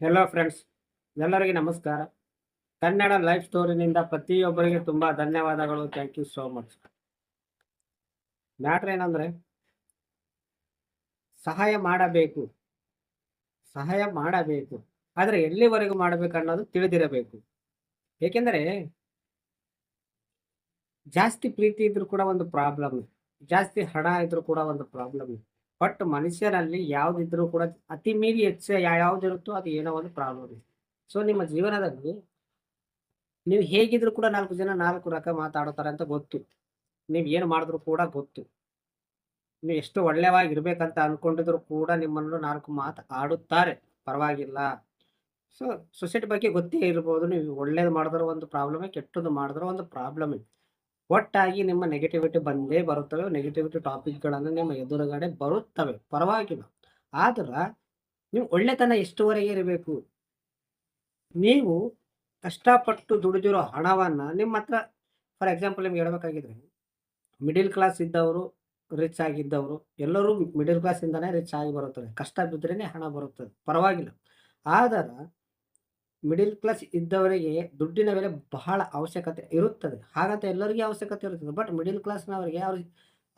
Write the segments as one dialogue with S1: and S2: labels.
S1: Hello friends ಎಲ್ಲರಿಗೆ ನಮಸ್ಕಾರ. Kannada life ಸ್ಟೋರಿನಿಂದ ಪ್ರತಿಯೊಬ್ಬರಿಗೆ ತುಂಬ ಧನ್ಯವಾದಗಳು. Thank you so much matter ಏನಂದರೆ, ಸಹಾಯ ಮಾಡಬೇಕು. ಸಹಾಯ ಮಾಡಬೇಕು. ಆದರೆ ಎಲ್ಲಿವರೆಗೂ ಮಾಡಬೇಕು ಅನ್ನೋದು ತಿಳಿದಿರಬೇಕು. ಏಕೆಂದರೆ, ಜಾಸ್ತಿ ಪ್ರೀತಿ ಇದ್ರೂ ಕೂಡ ಒಂದು ಪ್ರಾಬ್ಲಮ್ ಜಾಸ್ತಿ ಹಣ ಇದ್ರೂ ಕೂಡ ಒಂದು ಪ್ರಾಬ್ಲಮ್ ಬಟ್ ಮನುಷ್ಯನಲ್ಲಿ ಯಾವ್ದಿದ್ರು ಕೂಡ ಅತಿ ಮೀರಿ ಹೆಚ್ಚು ಯಾವ್ದಿರುತ್ತೋ ಅದು ಏನೋ ಒಂದು ಪ್ರಾಬ್ಲಮ್ ಇದೆ. ಸೊ ನಿಮ್ಮ ಜೀವನದಲ್ಲಿ ನೀವು ಹೇಗಿದ್ರು ಕೂಡ ನಾಲ್ಕು ಜನ ನಾಲ್ಕು ರಕ ಮಾತಾಡೋತಾರೆ ಅಂತ ಗೊತ್ತು. ನೀವು ಏನು ಮಾಡಿದ್ರು ಕೂಡ ಗೊತ್ತು. ನೀವು ಎಷ್ಟು ಒಳ್ಳೆಯವಾಗಿರ್ಬೇಕಂತ ಅನ್ಕೊಂಡಿದ್ರು ಕೂಡ ನಿಮ್ಮನ್ನು ನಾಲ್ಕು ಮಾತು ಆಡುತ್ತಾರೆ. ಪರವಾಗಿಲ್ಲ. ಸೊ ಸೊಸೈಟಿ ಬಗ್ಗೆ ಗೊತ್ತೇ ಇರ್ಬೋದು. ನೀವು ಒಳ್ಳೇದು ಮಾಡಿದ್ರೆ ಒಂದು ಪ್ರಾಬ್ಲಮೇ ಕೆಟ್ಟದ್ದು ಮಾಡಿದ್ರೆ ಒಂದು ಪ್ರಾಬ್ಲಮೇ ಒಟ್ಟಾಗಿ ನಿಮ್ಮ ನೆಗೆಟಿವಿಟಿ ಬಂದೇ ಬರುತ್ತವೆ ನೆಗೆಟಿವಿಟಿ ಟಾಪಿಕ್ಗಳನ್ನು ನಿಮ್ಮ ಎದುರುಗಡೆ ಬರುತ್ತವೆ. ಪರವಾಗಿಲ್ಲ. ಆದ್ರೆ ನೀವು ಒಳ್ಳೆತನ ಎಷ್ಟುವರೆಗೆ ಇರಬೇಕು? ನೀವು ಕಷ್ಟಪಟ್ಟು ದುಡಿದಿರೋ ಹಣವನ್ನ ನಿಮ್ಮ ಹತ್ರ ಫಾರ್ ಎಕ್ಸಾಂಪಲ್ ನಿಮ್ಗೆ ಹೇಳ್ಬೇಕಾಗಿದ್ರೆ ಮಿಡಿಲ್ ಕ್ಲಾಸ್ ಇದ್ದವರು ರಿಚ್ ಆಗಿದ್ದವರು, ಎಲ್ಲರೂ ಮಿಡಿಲ್ ಕ್ಲಾಸ್ ಇಂದಾನೆ ರಿಚ್ ಆಗಿ ಬರುತ್ತದೆ ಕಷ್ಟ ಬಿದ್ದರೇನೆ ಹಣ ಬರುತ್ತದೆ. ಪರವಾಗಿಲ್ಲ. ಆದ್ರೆ ಮಿಡಿಲ್ ಕ್ಲಾಸ್ ಇದ್ದವರಿಗೆ ದುಡ್ಡಿನ ಬೆಲೆ ಬಹಳ ಅವಶ್ಯಕತೆ ಇರುತ್ತದೆ. ಹಾಗಂತ ಎಲ್ಲರಿಗೂ ಅವಶ್ಯಕತೆ ಇರುತ್ತದೆ. ಬಟ್ ಮಿಡಿಲ್ ಕ್ಲಾಸ್ನವರಿಗೆ ಅವ್ರ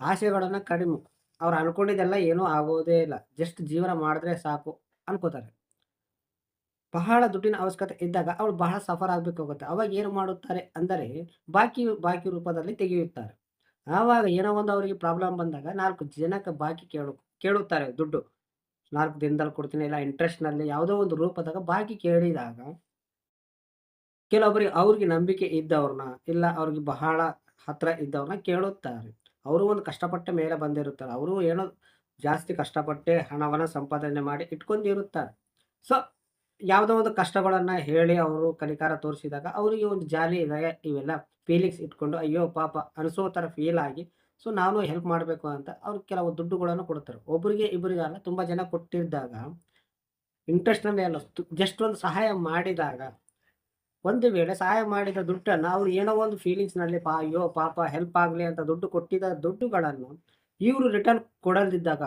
S1: ಆಸೆಗಳನ್ನು ಕಡಿಮೆ. ಅವ್ರು ಅನ್ಕೊಂಡಿದ್ದೆಲ್ಲ ಏನೂ ಆಗೋದೇ ಇಲ್ಲ. ಜಸ್ಟ್ ಜೀವನ ಮಾಡಿದ್ರೆ ಸಾಕು ಅನ್ಕೋತಾರೆ. ಬಹಳ ದುಡ್ಡಿನ ಅವಶ್ಯಕತೆ ಇದ್ದಾಗ ಅವಳು ಬಹಳ ಸಫರ್ ಆಗಬೇಕಾಗುತ್ತೆ ಅವಾಗ ಏನು ಮಾಡುತ್ತಾರೆ ಅಂದರೆ ಬಾಕಿ ಬಾಕಿ ರೂಪದಲ್ಲಿ ತೆಗೆಯುತ್ತಾರೆ. ಆವಾಗ ಏನೋ ಒಂದು ಅವರಿಗೆ ಪ್ರಾಬ್ಲಮ್ ಬಂದಾಗ ನಾಲ್ಕು ಜನಕ್ಕೆ ಬಾಕಿ ಕೇಳು, ಕೇಳುತ್ತಾರೆ ದುಡ್ಡು. ನಾಲ್ಕು ದಿನದಲ್ಲಿ ಕೊಡ್ತೀನಿ, ಇಲ್ಲ ಇಂಟ್ರೆಸ್ಟ್ನಲ್ಲಿ ಯಾವುದೋ ಒಂದು ರೂಪದಾಗ ಬಾಕಿ ಕೇಳಿದಾಗ ಕೆಲವೊಬ್ಬರಿಗೆ ಅವ್ರಿಗೆ ನಂಬಿಕೆ ಇದ್ದವ್ರನ್ನ, ಇಲ್ಲ ಅವ್ರಿಗೆ ಬಹಳ ಹತ್ರ ಇದ್ದವ್ರನ್ನ ಕೇಳುತ್ತಾರೆ. ಅವರು ಒಂದು ಕಷ್ಟಪಟ್ಟ ಮೇಲೆ ಬಂದಿರುತ್ತಾರೆ. ಅವರು ಏನೋ ಜಾಸ್ತಿ ಕಷ್ಟಪಟ್ಟೆ ಹಣವನ್ನು ಸಂಪಾದನೆ ಮಾಡಿ ಇಟ್ಕೊಂಡಿರುತ್ತಾರೆ. ಸೊ ಯಾವುದೋ ಒಂದು ಕಷ್ಟಗಳನ್ನು ಹೇಳಿ ಅವರು ಕಲಿಕಾರ ತೋರಿಸಿದಾಗ ಅವರಿಗೆ ಒಂದು ಜಾಲಿ ಇದಾಗ ಇವೆಲ್ಲ ಫೀಲಿಂಗ್ಸ್ ಇಟ್ಕೊಂಡು, ಅಯ್ಯೋ ಪಾಪ, ಅನಿಸೋ ಥರ ಫೀಲ್ ಆಗಿ ಸೊ ನಾನು ಹೆಲ್ಪ್ ಮಾಡಬೇಕು ಅಂತ ಅವ್ರು ಕೆಲವು ದುಡ್ಡುಗಳನ್ನು ಕೊಡ್ತಾರೆ. ಒಬ್ಬರಿಗೆ ಇಬ್ಬರಿಗೆ ಅಲ್ಲ, ತುಂಬ ಜನ ಕೊಟ್ಟಿದ್ದಾಗ ಇಂಟ್ರೆಸ್ಟ್ನಲ್ಲಿ ಅಲ್ಲ. ಜಸ್ಟ್ ಒಂದು ಸಹಾಯ ಮಾಡಿದಾಗ, ಒಂದು ವೇಳೆ ಸಹಾಯ ಮಾಡಿದ ದುಡ್ಡನ್ನು ಅವ್ರು ಏನೋ ಒಂದು ಫೀಲಿಂಗ್ಸ್ನಲ್ಲಿ ಪಾ, ಅಯ್ಯೋ ಪಾಪ ಹೆಲ್ಪ್ ಆಗಲಿ ಅಂತ ದುಡ್ಡು ಕೊಟ್ಟಿದ್ದ ದುಡ್ಡುಗಳನ್ನು ಇವರು ರಿಟರ್ನ್ ಕೊಡಲ್ದಿದ್ದಾಗ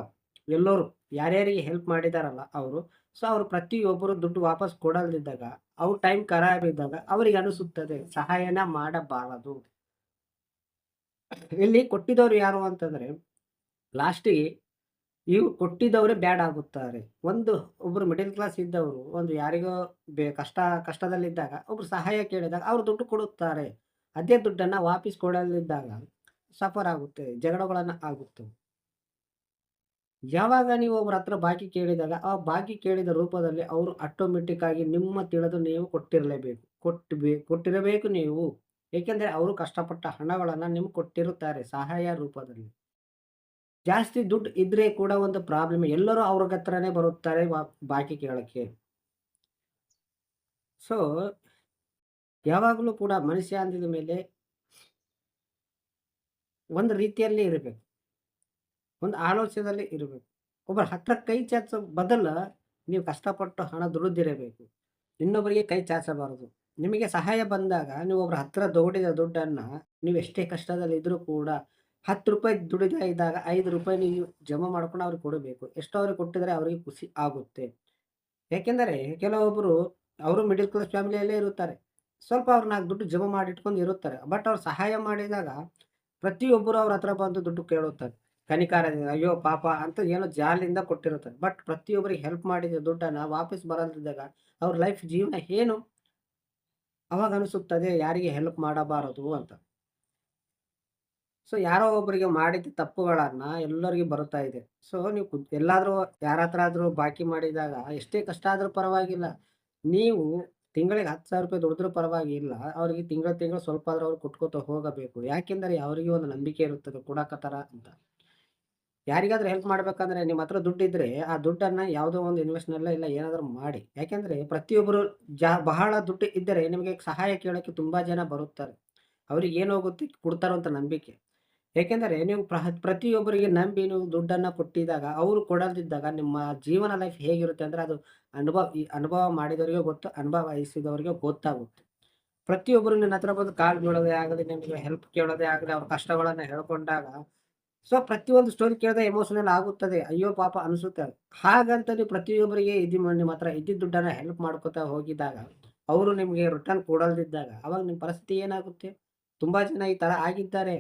S1: ಎಲ್ಲರೂ, ಯಾರ್ಯಾರಿಗೆ ಹೆಲ್ಪ್ ಮಾಡಿದಾರಲ್ಲ ಅವರು, ಸೊ ಅವರು ಪ್ರತಿಯೊಬ್ಬರು ದುಡ್ಡು ವಾಪಸ್ ಕೊಡಲ್ದಿದ್ದಾಗ, ಅವ್ರ ಟೈಮ್ ಖರಾಬಿದ್ದಾಗ ಅವರಿಗೆ ಅನಿಸುತ್ತದೆ, ಸಹಾಯನ ಮಾಡಬಾರದು ಇಲ್ಲಿ ಕೊಟ್ಟಿದವರು ಯಾರು ಅಂತಂದ್ರೆ ಲಾಸ್ಟಿಗೆ ಇವು ಕೊಟ್ಟಿದ್ದವರೇ ಬ್ಯಾಡ್ ಆಗುತ್ತಾರೆ. ಒಂದು ಒಬ್ಬರು ಮಿಡಿಲ್ ಕ್ಲಾಸ್ ಇದ್ದವರು, ಒಂದು ಯಾರಿಗೋ ಬೇ ಕಷ್ಟ, ಕಷ್ಟದಲ್ಲಿದ್ದಾಗ, ಒಬ್ರು ಸಹಾಯ ಕೇಳಿದಾಗ ಅವರು ದುಡ್ಡು ಕೊಡುತ್ತಾರೆ. ಅದೇ ದುಡ್ಡನ್ನ ವಾಪಸ್ ಕೊಡಲಿದ್ದಾಗ ಸಫರ್ ಆಗುತ್ತೆ, ಜಗಳಗಳನ್ನು ಆಗುತ್ತೆ. ಯಾವಾಗ ನೀವು ಒಬ್ಬರ ಹತ್ರ ಬಾಕಿ ಕೇಳಿದಾಗ, ಆ ಬಾಕಿ ಕೇಳಿದ ರೂಪದಲ್ಲಿ ಅವರು ಆಟೋಮೆಟಿಕ್ ಆಗಿ ನಿಮ್ಮ ತಿಳಿದು ನೀವು ಕೊಟ್ಟಿರಲೇಬೇಕು ಕೊಟ್ಟು ಕೊಟ್ಟಿರಬೇಕು ನೀವು. ಏಕೆಂದರೆ ಅವರು ಕಷ್ಟಪಟ್ಟ ಹಣಗಳನ್ನು ನಿಮ್ಗೆ ಕೊಟ್ಟಿರುತ್ತಾರೆ ಸಹಾಯ ರೂಪದಲ್ಲಿ. ಜಾಸ್ತಿ ದುಡ್ಡು ಇದ್ರೆ ಕೂಡ ಒಂದು ಪ್ರಾಬ್ಲಮ್ ಎಲ್ಲರೂ ಅವ್ರ ಹತ್ರನೇ ಬರುತ್ತಾರೆ ಬಾಕಿ ಕೇಳಕ್ಕೆ. ಸೊ ಯಾವಾಗಲೂ ಕೂಡ ಮನುಷ್ಯ ಅಂದಿದ ಮೇಲೆ ಒಂದು ರೀತಿಯಲ್ಲಿ ಇರಬೇಕು. ಒಂದು ಆಲೋಚನೆಯಲ್ಲಿ ಇರಬೇಕು. ಒಬ್ಬರು ಹತ್ರ ಕೈ ಚಾಚೋ ಬದಲು ನೀವು ಕಷ್ಟಪಟ್ಟು ಹಣ ದುಡಿದಿರಬೇಕು. ಇನ್ನೊಬ್ಬರಿಗೆ ಕೈ ಚಾಚಬಾರದು. ನಿಮಗೆ ಸಹಾಯ ಬಂದಾಗ ನೀವು ಒಬ್ಬರ ಹತ್ರ ದುಡಿದ ದುಡ್ಡನ್ನು ನೀವು ಎಷ್ಟೇ ಕಷ್ಟದಲ್ಲಿ ಇದ್ದರೂ ಕೂಡ ಹತ್ತು ರೂಪಾಯಿ ದುಡಿದ ಇದ್ದಾಗ ಐದು ರೂಪಾಯಿ ನೀವು ಜಮಾ ಮಾಡ್ಕೊಂಡು ಅವ್ರಿಗೆ ಕೊಡಬೇಕು. ಎಷ್ಟು ಅವ್ರಿಗೆ ಕೊಟ್ಟಿದ್ರೆ ಅವರಿಗೆ ಖುಷಿ ಆಗುತ್ತೆ. ಏಕೆಂದರೆ ಕೆಲವೊಬ್ಬರು ಅವರು ಮಿಡಿಲ್ ಕ್ಲಾಸ್ ಫ್ಯಾಮಿಲಿಯಲ್ಲೇ ಇರುತ್ತಾರೆ. ಸ್ವಲ್ಪ ಅವ್ರು ನಾಲ್ಕು ದುಡ್ಡು ಜಮಾ ಮಾಡಿ ಇಟ್ಕೊಂಡು ಇರುತ್ತಾರೆ. ಬಟ್ ಅವ್ರು ಸಹಾಯ ಮಾಡಿದಾಗ ಪ್ರತಿಯೊಬ್ಬರು ಅವ್ರ ಹತ್ರ ಬಂದು ದುಡ್ಡು ಕೇಳುತ್ತಾರೆ. ಕನಿಕಾರದಿಂದ ಅಯ್ಯೋ ಪಾಪ ಅಂತ ಏನೋ ಜಾಲಿಂದ ಕೊಟ್ಟಿರುತ್ತಾರೆ. ಬಟ್ ಪ್ರತಿಯೊಬ್ಬರಿಗೆ ಹೆಲ್ಪ್ ಮಾಡಿದ ದುಡ್ಡನ್ನು ವಾಪಸ್ ಬರಲ್ದಿದ್ದಾಗ ಅವ್ರ ಲೈಫ್ ಜೀವನ ಏನು? ಅವಾಗ ಅನಿಸುತ್ತದೆ ಯಾರಿಗೆ ಹೆಲ್ಪ್ ಮಾಡಬಾರದು ಅಂತ. ಸೊ ಯಾರೋ ಒಬ್ಬರಿಗೆ ಮಾಡಿದ ತಪ್ಪುಗಳನ್ನ ಎಲ್ಲರಿಗೂ ಬರುತ್ತಾ ಇದೆ. ಸೊ ನೀವು ಎಲ್ಲಾದರೂ ಯಾರ ಹತ್ರ ಆದ್ರೂ ಬಾಕಿ ಮಾಡಿದಾಗ ಎಷ್ಟೇ ಕಷ್ಟ ಆದ್ರೂ ಪರವಾಗಿಲ್ಲ. ನೀವು ತಿಂಗಳಿಗೆ ಹತ್ತು ಸಾವಿರ ರೂಪಾಯಿ ದುಡಿದ್ರೂ ಪರವಾಗಿಲ್ಲ. ಅವರಿಗೆ ತಿಂಗಳ ತಿಂಗಳು ಸ್ವಲ್ಪ ಆದ್ರೂ ಅವ್ರು ಕೊಟ್ಕೋತ ಹೋಗಬೇಕು. ಯಾಕೆಂದರೆ, ಅವರಿಗೆ ಒಂದು ನಂಬಿಕೆ ಇರುತ್ತದೆ ಕೊಡಕತ್ತಾರ ಅಂತ. ಯಾರಿಗಾದ್ರೂ ಹೆಲ್ಪ್ ಮಾಡ್ಬೇಕಂದ್ರೆ ನಿಮ್ಮ ಹತ್ರ ದುಡ್ಡಿದ್ರೆ ಆ ದುಡ್ಡನ್ನ ಯಾವುದೋ ಒಂದು ಇನ್ವೆಸ್ಟ್ನಲ್ಲ ಇಲ್ಲ ಏನಾದರೂ ಮಾಡಿ. ಯಾಕೆಂದ್ರೆ ಪ್ರತಿಯೊಬ್ಬರು ಜಾ ಬಹಳ ದುಡ್ಡು ಇದ್ದರೆ ನಿಮಗೆ ಸಹಾಯ ಕೇಳೋಕ್ಕೆ ತುಂಬಾ ಜನ ಬರುತ್ತಾರೆ. ಅವ್ರಿಗೆ ಏನು ಹೋಗುತ್ತೆ ಕೊಡ್ತಾರೋ ಅಂತ ನಂಬಿಕೆ. ಏಕೆಂದರೆ ನೀವು ಪ್ರ ಪ್ರತಿಯೊಬ್ಬರಿಗೆ ನಂಬಿ ನೀವು ದುಡ್ಡನ್ನು ಕೊಟ್ಟಿದ್ದಾಗ ಅವರು ಕೊಡದಿದ್ದಾಗ ನಿಮ್ಮ ಜೀವನ ಲೈಫ್ ಹೇಗಿರುತ್ತೆ ಅಂದರೆ ಅದು ಅನುಭವ ಅನುಭವ ಮಾಡಿದವರಿಗೆ ಗೊತ್ತು, ಅನುಭವ ವಹಿಸಿದವರಿಗೆ ಗೊತ್ತಾಗುತ್ತೆ. ಪ್ರತಿಯೊಬ್ಬರು ನಿನ್ನ ಹತ್ರ ಬಂದು ಕಾಲು ಬೀಳೋದೇ ಆಗಲಿ, ನಿಮಗೆ ಹೆಲ್ಪ್ ಕೇಳೋದೇ ಆಗಲಿ, ಅವ್ರ ಕಷ್ಟಗಳನ್ನು ಹೇಳ್ಕೊಂಡಾಗ ಸೊ ಪ್ರತಿಯೊಂದು ಸ್ಟೋರಿ ಕೇಳಿದ್ರೆ ಎಮೋಷನಲ್ ಆಗುತ್ತದೆ. ಅಯ್ಯೋ ಪಾಪ ಅನಿಸುತ್ತೆ. ಹಾಗಂತ ನೀವು ಪ್ರತಿಯೊಬ್ಬರಿಗೆ ಇದು ನಿಮ್ಮ ಹತ್ರ ಇದ್ದಿದ್ದ ದುಡ್ಡನ್ನ ಹೆಲ್ಪ್ ಮಾಡ್ಕೋತಾ ಹೋಗಿದ್ದಾಗ, ಅವರು ನಿಮಗೆ ರಿಟರ್ನ್ ಕೊಡಲ್ದಿದ್ದಾಗ, ಅವಾಗ ನಿಮ್ಮ ಪರಿಸ್ಥಿತಿ ಏನಾಗುತ್ತೆ? ತುಂಬ ಜನ ಈ ಥರ ಆಗಿದ್ದಾರೆ.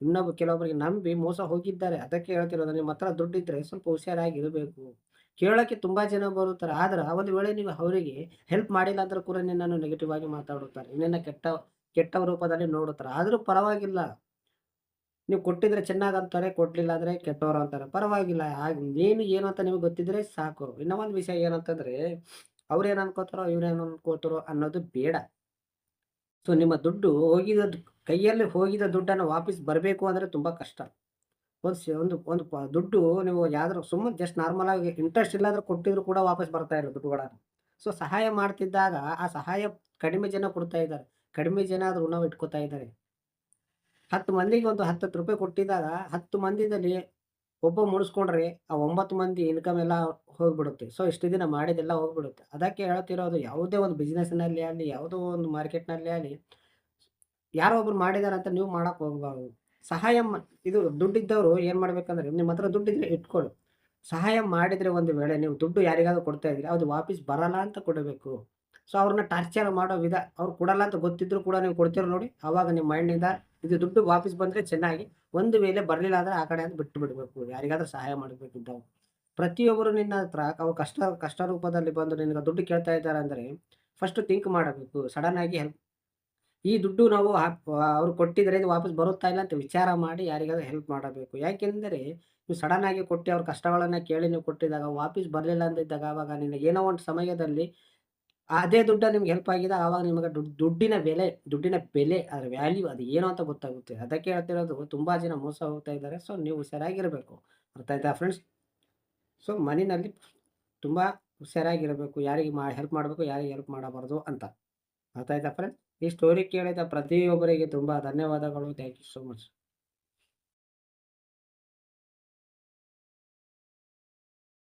S1: ಇನ್ನೊಬ್ಬ ಕೆಲವೊಬ್ಬರಿಗೆ ನಂಬಿ ಮೋಸ ಹೋಗಿದ್ದಾರೆ. ಅದಕ್ಕೆ ಹೇಳ್ತಿರೋದು, ನಿಮ್ಮ ಹತ್ರ ದುಡ್ಡಿದ್ರೆ ಸ್ವಲ್ಪ ಹುಷಾರಾಗಿರಬೇಕು. ಕೇಳೋಕ್ಕೆ ತುಂಬ ಜನ ಬರುತ್ತಾರೆ. ಆದ್ರೆ ಒಂದು ವೇಳೆ ನೀವು ಅವರಿಗೆ ಹೆಲ್ಪ್ ಮಾಡಿಲ್ಲ ಅಂದ್ರೆ ಕೂಡ ನಿನ್ನನ್ನು ನೆಗೆಟಿವ್ ಆಗಿ ಮಾತಾಡುತ್ತಾರೆ. ನಿನ್ನ ಕೆಟ್ಟ ಕೆಟ್ಟ ರೂಪದಲ್ಲಿ ನೋಡುತ್ತಾರೆ. ಆದರೂ ಪರವಾಗಿಲ್ಲ. ನೀವು ಕೊಟ್ಟಿದ್ರೆ ಚೆನ್ನಾಗಿ ಅಂತಾರೆ, ಕೊಡ್ಲಿಲ್ಲ ಅಂದ್ರೆ ಕೆಟ್ಟವರು ಅಂತಾರೆ. ಪರವಾಗಿಲ್ಲ, ಹಾಗೆ ಏನು ಏನು ಅಂತ ನಿಮಗೆ ಗೊತ್ತಿದ್ರೆ ಸಾಕು. ಇನ್ನೂ ಒಂದು ವಿಷಯ ಏನಂತಂದ್ರೆ, ಅವ್ರು ಏನ್ ಅನ್ಕೋತಾರೋ, ಇವ್ರು ಏನ್ ಅನ್ಕೋತಾರೋ ಅನ್ನೋದು ಬೇಡ. ಸೊ ನಿಮ್ಮ ದುಡ್ಡು ಹೋಗಿದ ಕೈಯಲ್ಲಿ ಹೋಗಿದ ದುಡ್ಡನ್ನು ವಾಪಸ್ ಬರಬೇಕು ಅಂದ್ರೆ ತುಂಬಾ ಕಷ್ಟ. ಒಂದು ಒಂದು ಒಂದು ದುಡ್ಡು ನೀವು ಯಾವ್ದಾರು ಸುಮ್ಮನೆ ಜಸ್ಟ್ ನಾರ್ಮಲ್ ಆಗಿ ಇಂಟ್ರೆಸ್ಟ್ ಇಲ್ಲಾದರೂ ಕೊಟ್ಟಿದ್ರು ಕೂಡ ವಾಪಸ್ ಬರ್ತಾ ಇಲ್ಲ ದುಡ್ಡುಗಳ ಸೊ ಸಹಾಯ ಮಾಡ್ತಿದ್ದಾಗ ಆ ಸಹಾಯ ಕಡಿಮೆ ಜನ ಕೊಡ್ತಾ ಇದ್ದಾರೆ. ಕಡಿಮೆ ಜನ ಆದರೂ ಋಣ ಇಟ್ಕೋತಾ ಇದ್ದಾರೆ. ಹತ್ತು ಮಂದಿಗೆ ಒಂದು ಹತ್ತು ರೂಪಾಯಿ ಕೊಟ್ಟಿದ್ದಾಗ ಹತ್ತು ಮಂದಿದಲ್ಲಿ ಒಬ್ಬ ಮುಡಿಸ್ಕೊಂಡ್ರೆ ಆ ಒಂಬತ್ತು ಮಂದಿ ಇನ್ಕಮ್ ಎಲ್ಲ ಹೋಗ್ಬಿಡುತ್ತೆ. ಸೊ ಇಷ್ಟು ದಿನ ಮಾಡಿದೆಲ್ಲ ಹೋಗ್ಬಿಡುತ್ತೆ. ಅದಕ್ಕೆ ಹೇಳ್ತಿರೋದು ಯಾವುದೇ ಒಂದು ಬಿಸ್ನೆಸ್ನಲ್ಲಿ ಆಗಲಿ, ಯಾವುದೋ ಒಂದು ಮಾರ್ಕೆಟ್ನಲ್ಲಿ ಆಗಲಿ, ಯಾರೋ ಒಬ್ರು ಮಾಡಿದಾರೆ ಅಂತ ನೀವು ಮಾಡೋಕೆ ಹೋಗ್ಬಾರ್ದು. ಸಹಾಯ ಇದು ದುಡ್ಡಿದ್ದವರು ಏನು ಮಾಡ್ಬೇಕಂದ್ರೆ ನಿಮ್ಮ ಹತ್ರ ದುಡ್ಡಿದ್ರೆ ಇಟ್ಕೊಳ್ಳಿ ಸಹಾಯ ಮಾಡಿದರೆ ಒಂದು ವೇಳೆ ನೀವು ದುಡ್ಡು ಯಾರಿಗಾದ್ರೂ ಕೊಡ್ತಾ ಇದ್ರೆ ಅದು ವಾಪಸ್ ಬರಲ್ಲ ಅಂತ ಕೊಡಬೇಕು. ಸೊ ಅವ್ರನ್ನ ಟಾರ್ಚರ್ ಮಾಡೋ ವಿಧ ಅವ್ರು ಕೊಡಲ್ಲ ಅಂತ ಗೊತ್ತಿದ್ರು ಕೂಡ ನೀವು ಕೊಡ್ತೀರ ನೋಡಿ. ಅವಾಗ ನಿಮ್ಮ ಮೈಂಡಿಂದ ಇದು ದುಡ್ಡು ವಾಪಸ್ ಬಂದರೆ ಚೆನ್ನಾಗಿ ಒಂದು ವೇಳೆ ಬರಲಿಲ್ಲ ಅಂದ್ರೆ ಆ ಕಡೆ ಅಂತ ಬಿಟ್ಟು ಬಿಡಬೇಕು. ಯಾರಿಗಾದ್ರೂ ಸಹಾಯ ಮಾಡಬೇಕಿದ್ದವು. ಪ್ರತಿಯೊಬ್ಬರು ನಿನ್ನ ಹತ್ರ ಅವ್ರು ಕಷ್ಟ ಕಷ್ಟ ರೂಪದಲ್ಲಿ ಬಂದು ನಿನಗೆ ದುಡ್ಡು ಕೇಳ್ತಾ ಇದ್ದಾರೆ ಅಂದರೆ ಫಸ್ಟ್ ಥಿಂಕ್ ಮಾಡಬೇಕು. ಸಡನ್ ಆಗಿ ಹೆಲ್ಪ್ ಈ ದುಡ್ಡು ನಾವು ಅವ್ರು ಕೊಟ್ಟಿದ್ರೆ ಇದು ವಾಪಸ್ ಬರುತ್ತಾ ಇಲ್ಲ ಅಂತ ವಿಚಾರ ಮಾಡಿ ಯಾರಿಗಾದ್ರೂ ಹೆಲ್ಪ್ ಮಾಡಬೇಕು. ಯಾಕೆಂದರೆ ನೀವು ಸಡನ್ ಆಗಿ ಕೊಟ್ಟು ಅವ್ರ ಕಷ್ಟಗಳನ್ನು ಕೇಳಿ ನೀವು ಕೊಟ್ಟಿದ್ದಾಗ ವಾಪಸ್ ಬರಲಿಲ್ಲ ಅಂದಿದ್ದಾಗ ಅವಾಗ ನಿನಗೆ ಏನೋ ಒಂದು ಸಮಯದಲ್ಲಿ ಅದೇ ದುಡ್ಡ ನಿಮ್ಗೆ ಹೆಲ್ಪ್ ಆಗಿದೆ, ಆವಾಗ ನಿಮಗೆ ದುಡ್, ದುಡ್ಡಿನ ಬೆಲೆ ದುಡ್ಡಿನ ಬೆಲೆ, ಅದರ ವ್ಯಾಲ್ಯೂ ಅದು ಏನು ಅಂತ ಗೊತ್ತಾಗುತ್ತೆ. ಅದಕ್ಕೆ ಹೇಳ್ತಿರೋದು ತುಂಬಾ ಜನ ಮೋಸ ಹೋಗ್ತಾ ಇದ್ದಾರೆ. ಸೊ ನೀವು ಹುಷಾರಾಗಿರಬೇಕು. ಅರ್ಥ ಆಯ್ತಾ ಫ್ರೆಂಡ್ಸ್ ಸೊ ಮನಿನಲ್ಲಿ ತುಂಬಾ ಹುಷಾರಾಗಿರಬೇಕು. ಯಾರಿಗೆ ಮಾ ಹೆಲ್ಪ್ ಮಾಡಬೇಕು, ಯಾರಿಗೆ ಹೆಲ್ಪ್ ಮಾಡಬಾರ್ದು ಅಂತ. ಅರ್ಥ ಆಯ್ತಾ ಫ್ರೆಂಡ್ಸ್ ಈ ಸ್ಟೋರಿ ಕೇಳಿದ ಪ್ರತಿಯೊಬ್ಬರಿಗೆ ತುಂಬಾ ಧನ್ಯವಾದಗಳು. Thank you so much